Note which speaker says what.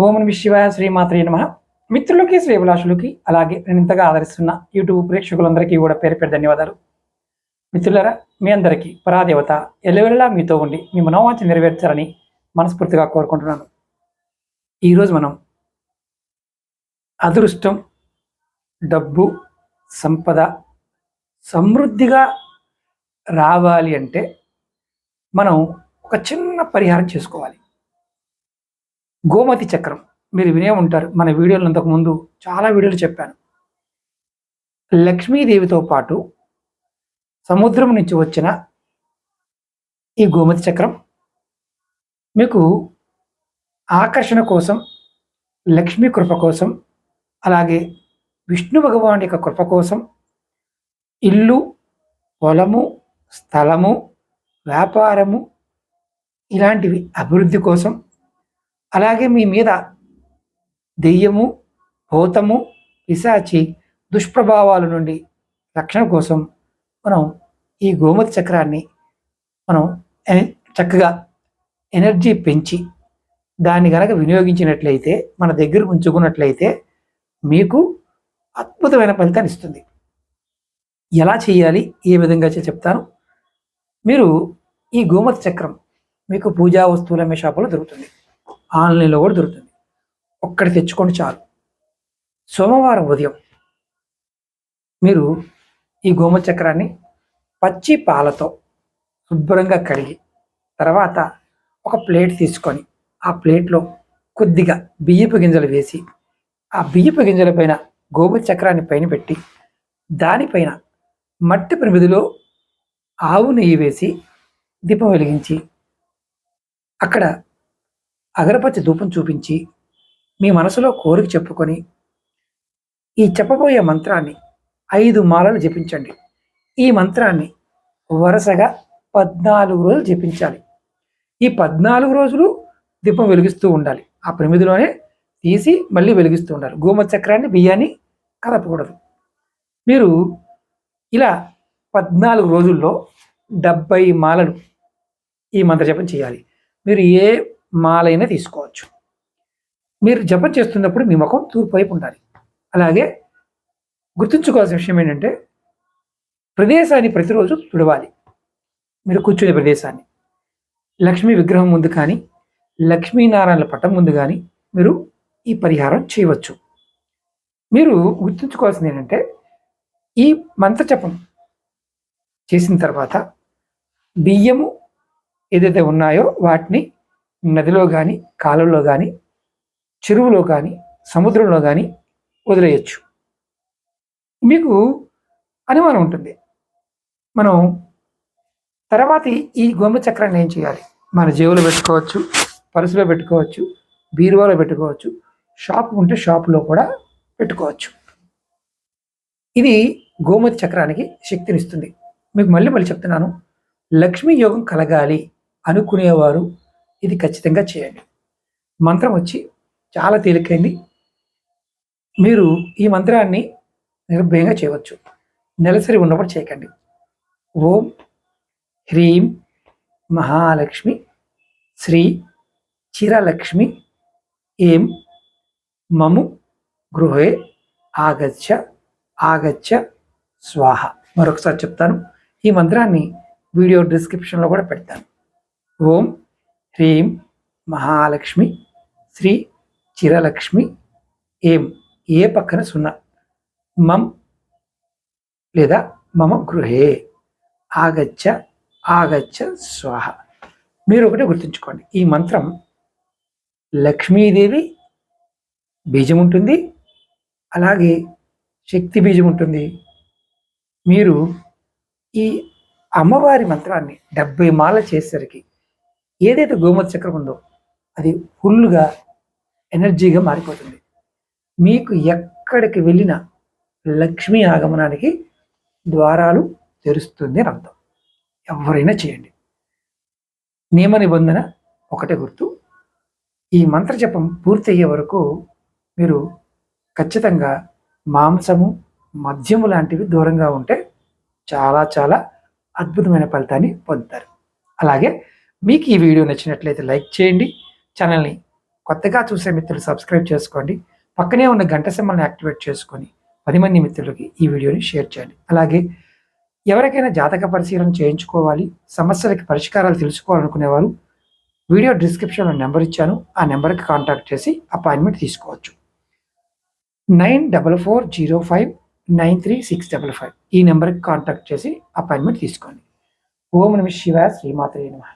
Speaker 1: ఓం నమ శివాయ శ్రీమాత్రే నమ. మిత్రులకి శ్రీభిలాషులకి అలాగే నేను ఇంతగా ఆదరిస్తున్న యూట్యూబ్ ప్రేక్షకులందరికీ కూడా పేరు పేరు ధన్యవాదాలు. మిత్రులరా మీ అందరికీ పరాదేవత ఎల్లవెల్లా మీతో ఉండి మీ మనోవాంఛ నెరవేర్చాలని మనస్ఫూర్తిగా కోరుకుంటున్నాను. ఈరోజు మనం అదృష్టం డబ్బు సంపద సమృద్ధిగా రావాలి అంటే మనం ఒక చిన్న పరిహారం చేసుకోవాలి. గోమతి చక్రం. మీరు వినే ఉంటారు. మన వీడియోలు అంతకుముందు చాలా వీడియోలు చెప్పాను. లక్ష్మీదేవితో పాటు సముద్రం నుంచి వచ్చిన ఈ గోమతి చక్రం మీకు ఆకర్షణ కోసం లక్ష్మీ కృప కోసం అలాగే విష్ణు భగవాన్ యొక్క కృప కోసం ఇల్లు పొలము స్థలము వ్యాపారము ఇలాంటివి అభివృద్ధి కోసం అలాగే మీ మీద దెయ్యము భూతము పిశాచి దుష్ప్రభావాల నుండి రక్షణ కోసం మనం ఈ గోమతి చక్రాన్ని మనం చక్కగా ఎనర్జీ పెంచి దాన్ని కనుక వినియోగించినట్లయితే మన దగ్గర ఉంచుకున్నట్లయితే మీకు అద్భుతమైన ఫలితాన్ని ఇస్తుంది. ఎలా చేయాలి? ఏ విధంగా చెప్తాను. మీరు ఈ గోమతి చక్రం మీకు పూజా వస్తువుల అమ్మే షాపులో దొరుకుతుంది. ఆన్లైన్లో కూడా దొరుకుతుంది. ఒక్కటి తెచ్చుకోండి చాలు. సోమవారం ఉదయం మీరు ఈ గోమ చక్రాన్ని పచ్చి పాలతో శుభ్రంగా కడిగి తర్వాత ఒక ప్లేట్ తీసుకొని ఆ ప్లేట్లో కొద్దిగా బియ్యపు గింజలు వేసి ఆ బియ్యపు గింజల పైన గోమ చక్రాన్ని పైన పెట్టి దానిపైన మట్టి ప్రమిదిలో ఆవు నెయ్యి వేసి దీపం వెలిగించి అక్కడ అగరబత్తి ధూపం చూపించి మీ మనసులో కోరిక చెప్పుకొని ఈ చెప్పబోయే మంత్రాన్ని ఐదు మాలలు జపించండి. ఈ మంత్రాన్ని వరుసగా పద్నాలుగు రోజులు జపించాలి. ఈ పద్నాలుగు రోజులు దీపం వెలిగిస్తూ ఉండాలి. ఆ ప్రమిదిలోనే తీసి మళ్ళీ వెలిగిస్తూ ఉండాలి. గోమతి చక్రాన్ని బియ్యాన్ని కలపకూడదు మీరు ఇలా పద్నాలుగు రోజుల్లో డెబ్బై మాలలు ఈ మంత్ర జపం చేయాలి. మీరు ఏ మాలైన తీసుకోవచ్చు. మీరు జపం చేస్తున్నప్పుడు మీ ముఖం తూర్పు వైపు ఉండాలి. అలాగే గుర్తుంచుకోవాల్సిన విషయం ఏంటంటే ప్రదేశాన్ని ప్రతిరోజు తుడవాలి. మీరు కూర్చునే ప్రదేశాన్ని. లక్ష్మీ విగ్రహం ముందు కానీ లక్ష్మీనారాయణ పట్టం ముందు కానీ మీరు ఈ పరిహారం చేయవచ్చు. మీరు గుర్తుంచుకోవాల్సింది ఏంటంటే ఈ మంత్ర జపం చేసిన తర్వాత బియ్యము ఏదైతే ఉన్నాయో వాటిని నదిలో కానీ కాలంలో కానీ చెరువులో కానీ సముద్రంలో కానీ వదిలేయచ్చు. మీకు అనుమానం ఉంటుంది. మనం తర్వాత ఈ- గోమ చక్రాన్ని ఏం చేయాలి? మన జేబులో పెట్టుకోవచ్చు పర్సులో పెట్టుకోవచ్చు బీరువాలో పెట్టుకోవచ్చు షాప్ ఉంటే షాపులో కూడా పెట్టుకోవచ్చు. ఇది గోమతి చక్రానికి శక్తినిస్తుంది. మీకు మళ్ళీ మళ్ళీ చెప్తున్నాను. లక్ష్మీ యోగం కలగాలి అనుకునేవారు ఇది ఖచ్చితంగా చేయండి. మంత్రం వచ్చి చాలా తేలికైంది. మీరు ఈ మంత్రాన్ని నిర్భయంగా చేయవచ్చు. నెలసరి ఉన్నప్పుడు చేయకండి. ఓం హ్రీం మహాలక్ష్మి శ్రీ చిరలక్ష్మి ఏం మము గృహే ఆగచ్చ ఆగచ్చ స్వాహ. మరొకసారి చెప్తాను. ఈ మంత్రాన్ని వీడియో డిస్క్రిప్షన్లో కూడా పెడతాను. ఓం హ్రీం మహాలక్ష్మి శ్రీ చిరలక్ష్మి ఏం ఏ పక్కన సున్నా మమ్ లేదా మమ గృహే ఆగచ్చ ఆగచ్చ స్వాహ మీరు ఒకటే గుర్తుంచుకోండి ఈ మంత్రం లక్ష్మీదేవి బీజం ఉంటుంది అలాగే శక్తి బీజం ఉంటుంది. మీరు ఈ అమ్మవారి మంత్రాన్ని డెబ్బై మాల చేసేసరికి ఏదైతే గోమతి చక్రం ఉందో అది ఫుల్గా ఎనర్జీగా మారిపోతుంది. మీకు ఎక్కడికి వెళ్ళినా లక్ష్మీ ఆగమనానికి ద్వారాలు తెరుస్తుంది అని అర్థం. ఎవరైనా చేయండి. నియమ నిబంధన ఒకటే గుర్తు. ఈ మంత్రజపం పూర్తయ్యే వరకు మీరు ఖచ్చితంగా మాంసము మద్యము లాంటివి దూరంగా ఉంటే చాలా చాలా అద్భుతమైన ఫలితాన్ని పొందుతారు. అలాగే మీకు ఈ వీడియో నచ్చినట్లయితే లైక్ చేయండి. ఛానల్ని కొత్తగా చూసే మిత్రులు సబ్స్క్రైబ్ చేసుకోండి. పక్కనే ఉన్న గంట సింబల్ని యాక్టివేట్ చేసుకొని పది మంది మిత్రులకి ఈ వీడియోని షేర్ చేయండి. అలాగే ఎవరికైనా జాతక పరిశీలన చేయించుకోవాలి సమస్యలకి పరిష్కారాలు తెలుసుకోవాలనుకునేవారు వీడియో డిస్క్రిప్షన్లో నెంబర్ ఇచ్చాను. ఆ నెంబర్కి కాంటాక్ట్ చేసి అపాయింట్మెంట్ తీసుకోవచ్చు. Nine double four zero five nine three six double five ఈ నెంబర్కి కాంటాక్ట్ చేసి అపాయింట్మెంట్ తీసుకోండి. ఓం నమ శివ శ్రీమాత్రే నమః.